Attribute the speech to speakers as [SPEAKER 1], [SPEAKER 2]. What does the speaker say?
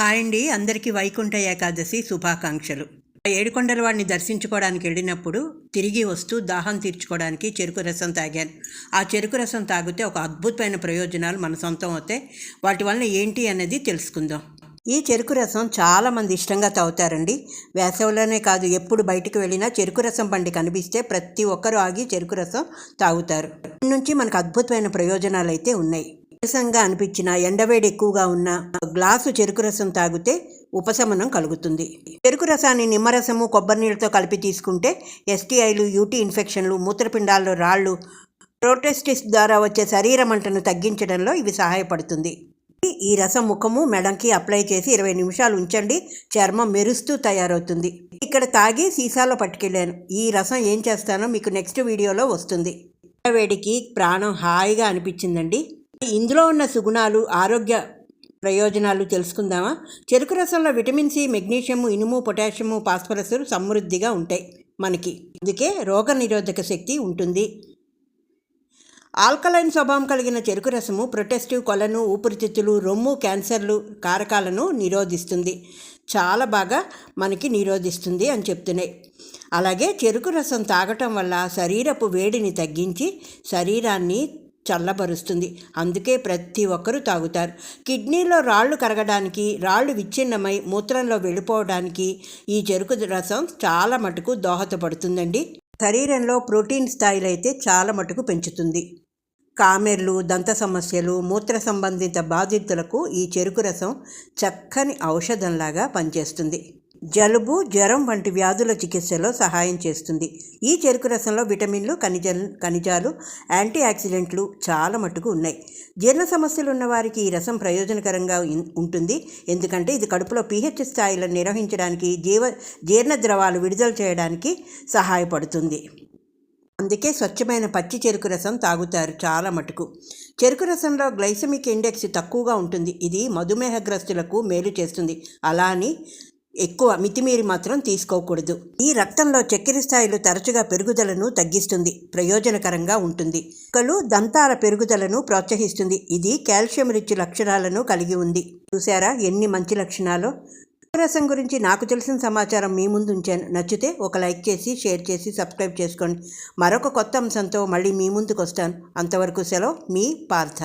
[SPEAKER 1] Hi అండి. అందరికీ వైకుంఠ ఏకాదశి శుభాకాంక్షలు. ఏడుకొండల వాడిని దర్శించుకోవడానికి వెళ్ళినప్పుడు తిరిగి వస్తూ దాహం తీర్చుకోవడానికి చెరుకు రసం తాగాను. ఆ చెరుకు రసం తాగితే ఒక అద్భుతమైన ప్రయోజనాలు మన సొంతం అవుతాయి. వాటి వలన ఏంటి అనేది తెలుసుకుందాం. ఈ చెరుకు రసం చాలామంది ఇష్టంగా తాగుతారండి. వేసవిలోనే కాదు ఎప్పుడు బయటికి వెళ్ళినా చెరుకు రసం బండి కనిపిస్తే ప్రతి ఒక్కరూ ఆగి చెరుకు రసం తాగుతారు. నుంచి మనకు అద్భుతమైన ప్రయోజనాలు అయితే ఉన్నాయి. నీరసంగా అనిపించిన ఎండవేడి ఎక్కువగా ఉన్న గ్లాసు చెరుకు రసం తాగితే ఉపశమనం కలుగుతుంది. చెరుకు రసాన్ని నిమ్మరసము కొబ్బరి నీళ్ళతో కలిపి తీసుకుంటే ఎస్టీఐలు యూటీ ఇన్ఫెక్షన్లు మూత్రపిండాల్లో రాళ్ళు ప్రోటెస్టిస్ ద్వారా వచ్చే శరీర మంటను తగ్గించడంలో ఇవి సహాయపడుతుంది. ఈ రసం ముఖము మెడంకి అప్లై చేసి ఇరవై నిమిషాలు ఉంచండి. చర్మం మెరుస్తూ తయారవుతుంది. ఇక్కడ తాగి సీసాలో పట్టుకెళ్ళాను. ఈ రసం ఏం చేస్తానో మీకు నెక్స్ట్ వీడియోలో వస్తుంది. వేడికి ప్రాణం హాయిగా అనిపించిందండి. ఇందులో ఉన్న సుగుణాలు ఆరోగ్య ప్రయోజనాలు తెలుసుకుందామా? చెరుకు రసంలో విటమిన్ సి మెగ్నీషియము ఇనుము పొటాషియము ఫాస్ఫరస్ సమృద్ధిగా ఉంటాయి మనకి. అందుకే రోగ నిరోధక శక్తి ఉంటుంది. ఆల్కలైన్ స్వభావం కలిగిన చెరుకు రసము ప్రొటెస్టివ్ కొలను ఊపిరితిత్తులు రొమ్ము క్యాన్సర్లు కారకాలను నిరోధిస్తుంది. చాలా బాగా మనకి నిరోధిస్తుంది అని చెప్తున్నాయి. అలాగే చెరుకు రసం తాగటం వల్ల శరీరపు వేడిని తగ్గించి శరీరాన్ని చల్లబరుస్తుంది. అందుకే ప్రతి ఒక్కరూ తాగుతారు. కిడ్నీలో రాళ్ళు కరగడానికి రాళ్ళు విచ్ఛిన్నమై మూత్రంలో వెళ్ళిపోవడానికి ఈ చెరుకు రసం చాలా మటుకు దోహదపడుతుందండి. శరీరంలో ప్రోటీన్ స్థాయిలు అయితే చాలా మటుకు పెంచుతుంది. కామెర్లు దంత సమస్యలు మూత్ర సంబంధిత బాధితులకు ఈ చెరుకు రసం చక్కని ఔషధంలాగా పనిచేస్తుంది. జలుబు జ్వరం వంటి వ్యాధుల చికిత్సలో సహాయం చేస్తుంది. ఈ చెరుకు రసంలో విటమిన్లు ఖనిజ ఖనిజాలు యాంటీ ఆక్సిడెంట్లు చాలా మటుకు ఉన్నాయి. జీర్ణ సమస్యలు ఉన్న వారికి ఈ రసం ప్రయోజనకరంగా ఉంటుంది. ఎందుకంటే ఇది కడుపులో పీహెచ్ స్థాయిలను నిర్వహించడానికి జీవ జీర్ణ ద్రవాలు విడుదల చేయడానికి సహాయపడుతుంది. అందుకే స్వచ్ఛమైన పచ్చి చెరుకు రసం తాగుతారు చాలా మటుకు చెరుకు రసంలో గ్లైసమిక్ ఇండెక్స్ తక్కువగా ఉంటుంది. ఇది మధుమేహగ్రస్తులకు మేలు చేస్తుంది. అలా అని ఎక్కువ మితిమీరి మాత్రం తీసుకోకూడదు. ఈ రక్తంలో చక్కెర స్థాయిలు తరచుగా పెరుగుదలను తగ్గిస్తుంది ప్రయోజనకరంగా ఉంటుంది. కలు దంతాల పెరుగుదలను ప్రోత్సహిస్తుంది. ఇది కాల్షియం రిచ్ లక్షణాలను కలిగి ఉంది. చూసారా ఎన్ని మంచి లక్షణాలు? రసం గురించి నాకు తెలిసిన సమాచారం మీ ముందు ఉంచాను. నచ్చితే ఒక లైక్ చేసి షేర్ చేసి సబ్స్క్రైబ్ చేసుకోండి. మరొక కొత్త అంశంతో మళ్ళీ మీ ముందుకు వస్తాను అంతవరకు సెలవు మీ పార్థ.